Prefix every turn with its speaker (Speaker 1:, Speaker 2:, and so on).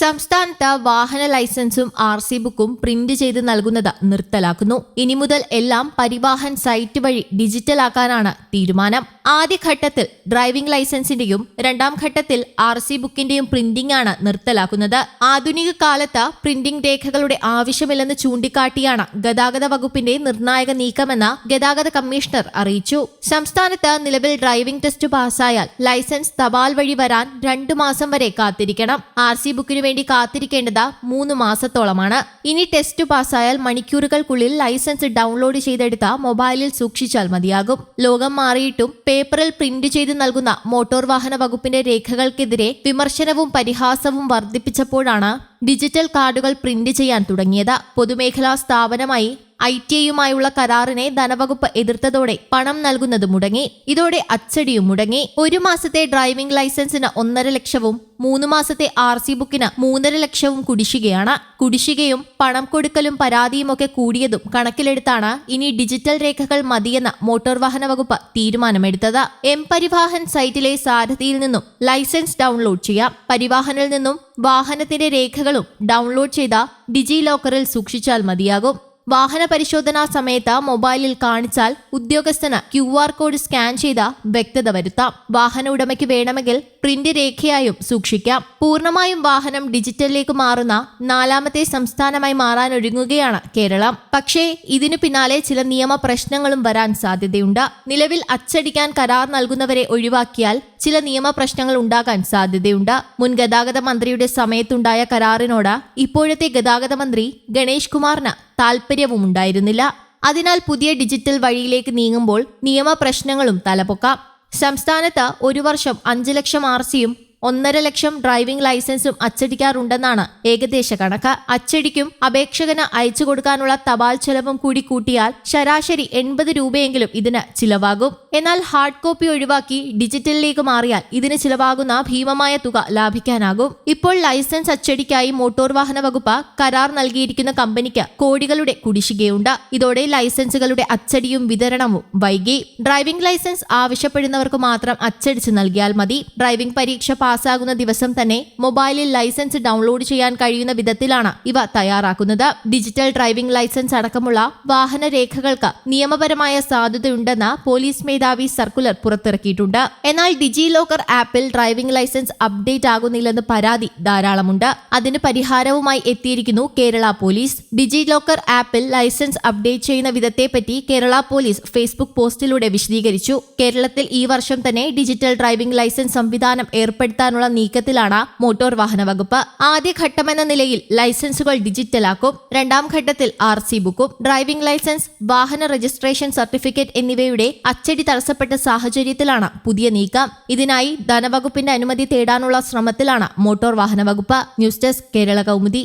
Speaker 1: സംസ്ഥാനത്ത് വാഹന ലൈസൻസും ആർ സി ബുക്കും പ്രിന്റ് ചെയ്ത് നൽകുന്നത് നിർത്തലാക്കുന്നു. ഇനി മുതൽ എല്ലാം പരിവാഹൻ സൈറ്റ് വഴി ഡിജിറ്റലാക്കാനാണ് തീരുമാനം. ആദ്യഘട്ടത്തിൽ ഡ്രൈവിംഗ് ലൈസൻസിന്റെയും രണ്ടാം ഘട്ടത്തിൽ ആർ സി ബുക്കിന്റെയും പ്രിന്റിംഗ് ആണ് നിർത്തലാക്കുന്നത്. ആധുനിക കാലത്ത് പ്രിന്റിംഗ് രേഖകളുടെ ആവശ്യമില്ലെന്ന് ചൂണ്ടിക്കാട്ടിയാണ് ഗതാഗത വകുപ്പിന്റെ നിർണായക നീക്കമെന്ന് ഗതാഗത കമ്മീഷണർ അറിയിച്ചു. സംസ്ഥാനത്ത് നിലവിൽ ഡ്രൈവിംഗ് ടെസ്റ്റ് പാസ്സായാൽ ലൈസൻസ് തപാൽ വഴി വരാൻ രണ്ടു മാസം വരെ കാത്തിരിക്കണം. ആർ സി ബുക്കിനു വേണ്ടി കാത്തിരിക്കേണ്ടത് മൂന്ന് മാസത്തോളമാണ്. ഇനി ടെസ്റ്റ് പാസ്സായാൽ മണിക്കൂറുകൾക്കുള്ളിൽ ലൈസൻസ് ഡൗൺലോഡ് ചെയ്തെടുത്ത മൊബൈലിൽ സൂക്ഷിച്ചാൽ മതിയാകും. ലോകം മാറിയിട്ടും പേപ്പറിൽ പ്രിന്റ് ചെയ്ത് നൽകുന്ന മോട്ടോർ വാഹന വകുപ്പിന്റെ രേഖകൾക്കെതിരെ വിമർശനവും പരിഹാസവും വർദ്ധിപ്പിച്ചപ്പോഴാണ് ഡിജിറ്റൽ കാർഡുകൾ പ്രിന്റ് ചെയ്യാൻ തുടങ്ങിയത്. പൊതുമേഖലാ സ്ഥാപനമായി ഐ ടി ഐയുമായുള്ള കരാറിനെ ധനവകുപ്പ് എതിർത്തതോടെ പണം നൽകുന്നത് മുടങ്ങി. ഇതോടെ അച്ചടിയും മുടങ്ങി. ഒരു മാസത്തെ ഡ്രൈവിംഗ് ലൈസൻസിന് ഒന്നര ലക്ഷവും മൂന്ന് മാസത്തെ ആർ സി ബുക്കിന് മൂന്നര ലക്ഷവും കുടിശ്ശികയാണ്. കുടിശ്ശികയും പണം കൊടുക്കലും പരാതിയുമൊക്കെ കൂടിയതും കണക്കിലെടുത്താണ് ഇനി ഡിജിറ്റൽ രേഖകൾ മതിയെന്ന മോട്ടോർ വാഹന വകുപ്പ് തീരുമാനമെടുത്തത്. എം പരിവാഹൻ സൈറ്റിലെ സാരഥിയിൽ നിന്നും ലൈസൻസ് ഡൗൺലോഡ് ചെയ്യാം. പരിവാഹനിൽ നിന്നും വാഹനത്തിന്റെ രേഖകളും ഡൗൺലോഡ് ചെയ്ത ഡിജി ലോക്കറിൽ സൂക്ഷിച്ചാൽ മതിയാകും. വാഹന പരിശോധനാ സമയത്ത് മൊബൈലിൽ കാണിച്ചാൽ ഉദ്യോഗസ്ഥന് ക്യു ആർ കോഡ് സ്കാൻ ചെയ്ത് വ്യക്തത വരുത്താം. വാഹന ഉടമയ്ക്ക് വേണമെങ്കിൽ പ്രിന്റ് രേഖയായും സൂക്ഷിക്കാം. പൂർണമായും വാഹനം ഡിജിറ്റലിലേക്ക് മാറുന്ന നാലാമത്തെ സംസ്ഥാനമായി മാറാനൊരുങ്ങുകയാണ് കേരളം. പക്ഷേ ഇതിനു പിന്നാലെ ചില നിയമ പ്രശ്നങ്ങളും വരാൻ സാധ്യതയുണ്ട്. നിലവിൽ അച്ചടിക്കാൻ കരാർ നൽകുന്നവരെ ഒഴിവാക്കിയാൽ ചില നിയമ പ്രശ്നങ്ങൾ ഉണ്ടാകാൻ സാധ്യതയുണ്ട്. മുൻ ഗതാഗത മന്ത്രിയുടെ സമയത്തുണ്ടായ കരാറിനോട് ഇപ്പോഴത്തെ ഗതാഗത മന്ത്രി ഗണേഷ് കുമാറിന് താല്പര്യവും ഉണ്ടായിരുന്നില്ല. അതിനാൽ പുതിയ ഡിജിറ്റൽ വഴിയിലേക്ക് നീങ്ങുമ്പോൾ നിയമപ്രശ്നങ്ങളും തലപൊക്കാം. സംസ്ഥാനത്ത് ഒരു വർഷം അഞ്ച് ലക്ഷം ആർ സിയും ഒന്നര ലക്ഷം ഡ്രൈവിംഗ് ലൈസൻസും അച്ചടിക്കാറുണ്ടെന്നാണ് ഏകദേശ കണക്ക്. അച്ചടിക്കും അപേക്ഷകന് അയച്ചു കൊടുക്കാനുള്ള തപാൽ ചെലവും കൂടി കൂട്ടിയാൽ ശരാശരി എൺപത് രൂപയെങ്കിലും ഇതിന് ചിലവാകും. എന്നാൽ ഹാർഡ് കോപ്പി ഒഴിവാക്കി ഡിജിറ്റലിലേക്ക് മാറിയാൽ ഇതിന് ചിലവാകുന്ന ഭീമമായ തുക ലാഭിക്കാനാകും. ഇപ്പോൾ ലൈസൻസ് അച്ചടിക്കായി മോട്ടോർ വാഹന വകുപ്പ് കരാർ നൽകിയിരിക്കുന്ന കമ്പനിക്ക് കോടികളുടെ കുടിശ്ശികയുണ്ട്. ഇതോടെ ലൈസൻസുകളുടെ അച്ചടിയും വിതരണവും വൈകി. ഡ്രൈവിംഗ് ലൈസൻസ് ആവശ്യപ്പെടുന്നവർക്ക് മാത്രം അച്ചടിച്ച് നൽകിയാൽ മതി. ഡ്രൈവിംഗ് പരീക്ഷ പാസ്സാകുന്ന ദിവസം തന്നെ മൊബൈലിൽ ലൈസൻസ് ഡൗൺലോഡ് ചെയ്യാൻ കഴിയുന്ന വിധത്തിലാണ് ഇവ തയ്യാറാക്കുന്നത്. ഡിജിറ്റൽ ഡ്രൈവിംഗ് ലൈസൻസ് അടക്കമുള്ള വാഹന രേഖകൾക്ക് നിയമപരമായ സാധ്യതയുണ്ടെന്ന് പോലീസ് മേധാവി സർക്കുലർ പുറത്തിറക്കിയിട്ടുണ്ട്. എന്നാൽ ഡിജി ലോക്കർ ആപ്പിൽ ഡ്രൈവിംഗ് ലൈസൻസ് അപ്ഡേറ്റ് ആകുന്നില്ലെന്ന് പരാതി ധാരാളമുണ്ട്. അതിന് പരിഹാരവുമായി എത്തിയിരിക്കുന്നു കേരള പോലീസ്. ഡിജി ലോക്കർ ആപ്പിൽ ലൈസൻസ് അപ്ഡേറ്റ് ചെയ്യുന്ന വിധത്തെപ്പറ്റി കേരള പോലീസ് ഫേസ്ബുക്ക് പോസ്റ്റിലൂടെ വിശദീകരിച്ചു. കേരളത്തിൽ ഈ വർഷം തന്നെ ഡിജിറ്റൽ ഡ്രൈവിംഗ് ലൈസൻസ് സംവിധാനം ഏർപ്പെടുത്താനുള്ള നീക്കത്തിലാണ് മോട്ടോർ വാഹന വകുപ്പ്. ആദ്യഘട്ടമെന്ന നിലയിൽ ലൈസൻസുകൾ ഡിജിറ്റലാക്കും. രണ്ടാം ഘട്ടത്തിൽ ആർ സി ബുക്കും. ഡ്രൈവിംഗ് ലൈസൻസ് വാഹന രജിസ്ട്രേഷൻ സർട്ടിഫിക്കറ്റ് എന്നിവയുടെ അച്ചടി തടസ്സപ്പെട്ട സാഹചര്യത്തിലാണ് പുതിയ നീക്കം. ഇതിനായി ധനവകുപ്പിന്റെ അനുമതി തേടാനുള്ള ശ്രമത്തിലാണ് മോട്ടോർ വാഹന വകുപ്പ്. News desk Kerala Kaumudi.